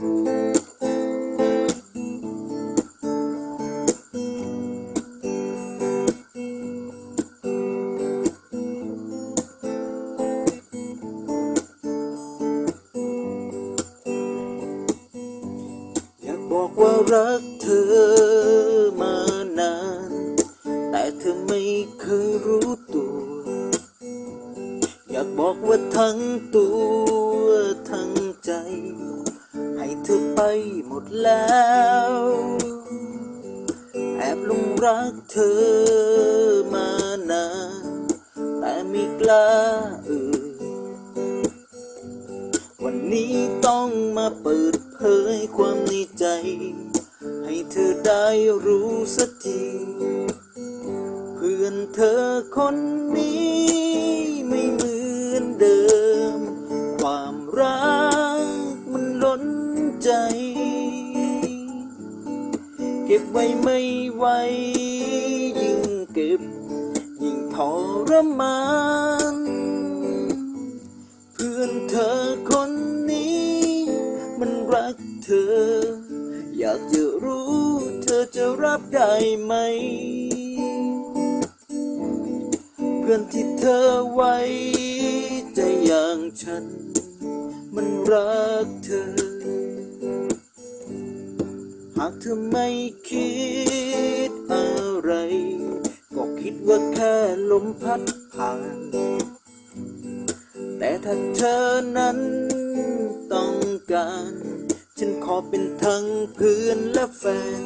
อยากบอกว่ารักเธอมานาน แต่เธอไม่เคยรู้ตัว อยากบอกว่าทั้งตัวทั้ง ไปหมดแล้ว แอบลงรักเธอมานานแต่ไม่กล้าเอ่ยวันนี้ต้องมาเปิดเผยความในใจ ให้เธอได้รู้สักที เพื่อนเธอคนนี้ ก็บไว้ไม่ไหวยิ่งเก็บ ยิ่งทรมาน เพื่อนเธอคนนี้ มันรักเธอ อยากจะรู้เธอจะรับได้ไหม เพื่อนที่เธอไว้ ใจอย่างฉัน มันรักเธอากเธอไม่คิดอะไร ก็คิดว่าแค่ลมพัดผ่าน แต่ถ้าเธอนั้นต้องการ ฉันขอเป็นทั้งเพื่อนและแฟน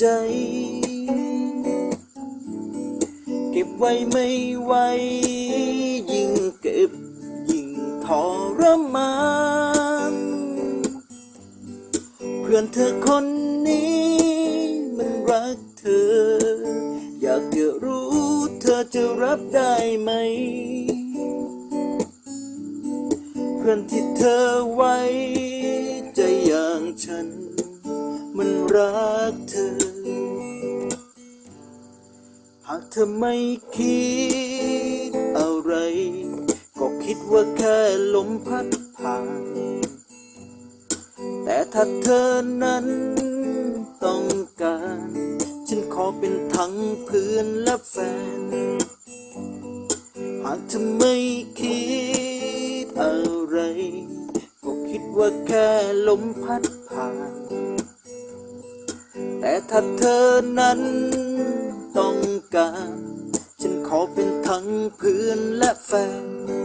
ใจ เก็บไว้ไม่ไหวยิ่งเก็บ ยิ่งทรมานเพื่อนเธอคนนี้ มันรักเธอ อยากจะรู้เธอจะรับได้ไหม เพื่อนที่เธอไว้ ใจอย่างฉัน มันรักเธอากเธอไม่คิดอะไร ก็คิดว่าแค่ลมพัดผ่าน แต่ถ้าเธอนั้นต้องการ ฉันขอเป็นทั้งเพื่อนและแฟน หากเธอไม่คิดอะไร ก็คิดว่าแค่ลมพัดผ่าน แต่ถ้าเธอนั้น การ ฉันขอเป็นทั้งเพื่อนและแฟน